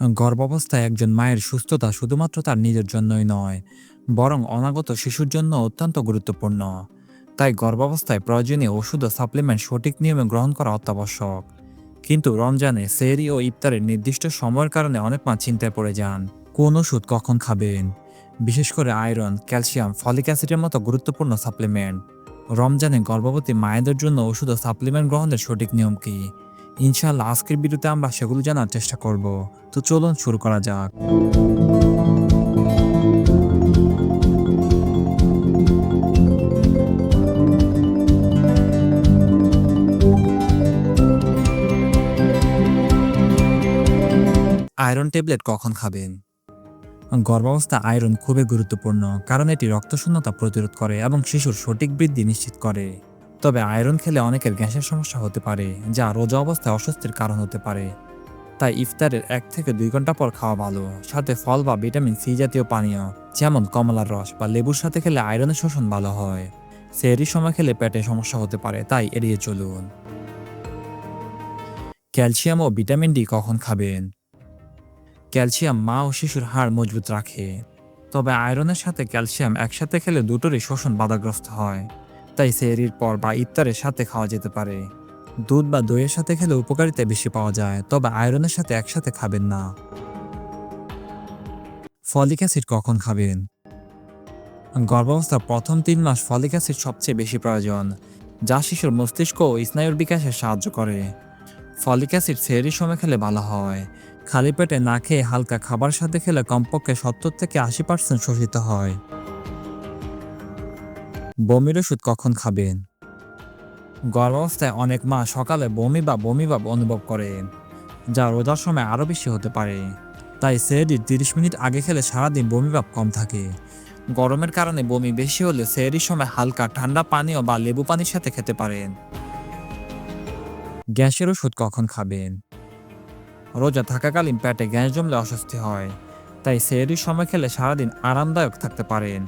গর্ভাবস্থায় একজন মায়ের সুস্থতা শুধুমাত্র তার নিজের জন্যই নয়, বরং অনাগত শিশুর জন্য অত্যন্ত গুরুত্বপূর্ণ। তাই গর্ভাবস্থায় প্রয়োজনীয় ওষুধ ও সাপ্লিমেন্ট সঠিক নিয়মে গ্রহণ করা অত্যাবশ্যক। কিন্তু রমজানে সেহরি ও ইফতারের নির্দিষ্ট সময়ের কারণে অনেক মা চিন্তায় পড়ে যান, কোন ওষুধ কখন খাবেন? বিশেষ করে আয়রন, ক্যালসিয়াম, ফলিক অ্যাসিডের মতো গুরুত্বপূর্ণ সাপ্লিমেন্ট। রমজানে গর্ভবতী মায়েদের জন্য ওষুধ ও সাপ্লিমেন্ট গ্রহণের সঠিক নিয়ম কি? ইনশাআল্লাহ আজকের ভিডিওতে আমরা সেগুলো জানার চেষ্টা করব। তো চলুন শুরু করা যাক। আয়রন ট্যাবলেট কখন খাবেন? গর্ভাবস্থা আয়রন খুবই গুরুত্বপূর্ণ, কারণ এটি রক্তশূন্যতা প্রতিরোধ করে এবং শিশুর সঠিক বৃদ্ধি নিশ্চিত করে। তবে আয়রন খেলে অনেকের গ্যাসের সমস্যা হতে পারে, যা রোজা অবস্থায় অস্বস্তির কারণ হতে পারে। তাই ইফতারের এক থেকে দুই ঘণ্টা পর খাওয়া ভালো, সাথে ফল বা ভিটামিন সি জাতীয় পানীয়, যেমন কমলার রস বা লেবুর সাথে খেলে আয়রনের শোষণ ভালো হয়। সেরি সময় খেলে পেটে সমস্যা হতে পারে, তাই এড়িয়ে চলুন। ক্যালসিয়াম ও ভিটামিন ডি কখন খাবেন? ক্যালসিয়াম মা ও শিশুর হাড় মজবুত রাখে, তবে আয়রনের সাথে ক্যালসিয়াম একসাথে খেলে দুটোরই শোষণ বাধাগ্রস্ত হয়। তাই সেহরির পর বা ইফতারের সাথে খাওয়া যেতে পারে। দুধ বা দইয়ের সাথে খেলে উপকারিতা বেশি পাওয়া যায়, তবে আয়রনের সাথে একসাথে খাবেন না। ফলিক অ্যাসিড কখন খাবেন? গর্ভাবস্থার প্রথম তিন মাস ফলিক অ্যাসিড সবচেয়ে বেশি প্রয়োজন, যা শিশুর মস্তিষ্ক ও স্নায়ুর বিকাশে সাহায্য করে। ফলিক অ্যাসিড সেহরির সময় খেলে ভালো হয়। খালি পেটে না খেয়ে হালকা খাবার সাথে খেলে কমপক্ষে সত্তর থেকে আশি পার্সেন্ট শোষিত হয়। বমির ওষুধ কখন খাবেন? গর্ভাবস্থায় অনেক মা সকালে বমি বা বমি ভাব অনুভব করেন, যা রোজার সময় আরও বেশি হতে পারে। তাই সেহরির তিরিশ মিনিট আগে খেলে সারাদিন বমি ভাব কম থাকে। গরমের কারণে বমি বেশি হলে সেহরির সময় হালকা ঠান্ডা পানীয় বা লেবু পানির সাথে খেতে পারেন। গ্যাসের ওষুধ কখন খাবেন? রোজা থাকাকালীন পেটে গ্যাস জমলে অস্বস্তি হয়, তাই সেহরির সময় খেলে সারাদিন আরামদায়ক থাকতে পারেন।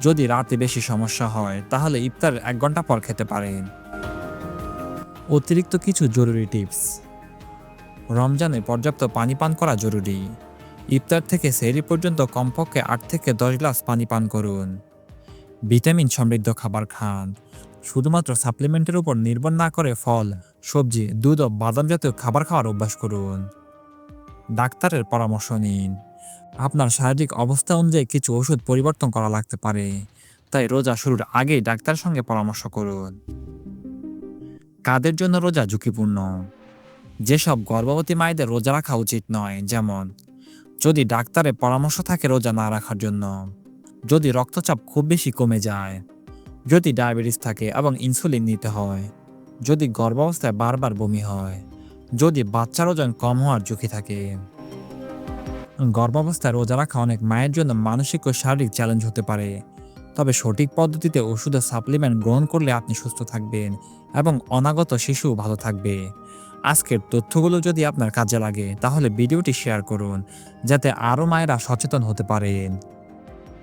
যদি রাতে বেশি সমস্যা হয়, তাহলে ইফতার এক ঘণ্টা পর খেতে পারেন। অতিরিক্ত কিছু জরুরি টিপস। রমজানে পর্যাপ্ত পানি পান করা জরুরি। ইফতার থেকে সেহরি পর্যন্ত কমপক্ষে আট থেকে দশ গ্লাস পানি পান করুন। ভিটামিন সমৃদ্ধ খাবার খান। শুধুমাত্র সাপ্লিমেন্টের উপর নির্ভর না করে ফল, সবজি, দুধ ও বাদাম জাতীয় খাবার খাওয়ার অভ্যাস করুন। ডাক্তারের পরামর্শ নিন। আপনার শারীরিক অবস্থা অনুযায়ী কিছু ওষুধ পরিবর্তন করা লাগতে পারে। তাই রোজা শুরুর আগেই ডাক্তারের সঙ্গে পরামর্শ করুন। কাদের জন্য রোজা ঝুঁকিপূর্ণ? যেসব গর্ভবতী মায়েদের রোজা রাখা উচিত নয়, যেমন যদি ডাক্তারের পরামর্শ থাকে রোজা না রাখার জন্য, যদি রক্তচাপ খুব বেশি কমে যায়, যদি ডায়াবেটিস থাকে এবং ইনসুলিন নিতে হয়, যদি গর্ভাবস্থায় বারবার বমি হয়, যদি বাচ্চার ওজন কম হওয়ার ঝুঁকি থাকে। গর্ভাবস্থায় রোজা রাখা অনেক মায়ের জন্য মানসিক ও শারীরিক চ্যালেঞ্জ হতে পারে। তবে সঠিক পদ্ধতিতে ওষুধ সাপ্লিমেন্ট গ্রহণ করলে আপনি সুস্থ থাকবেন এবং অনাগত শিশু ভালো থাকবে। আজকের তথ্যগুলো যদি আপনার কাজে লাগে, তাহলে ভিডিওটি শেয়ার করুন, যাতে আরও মায়েরা সচেতন হতে পারেন।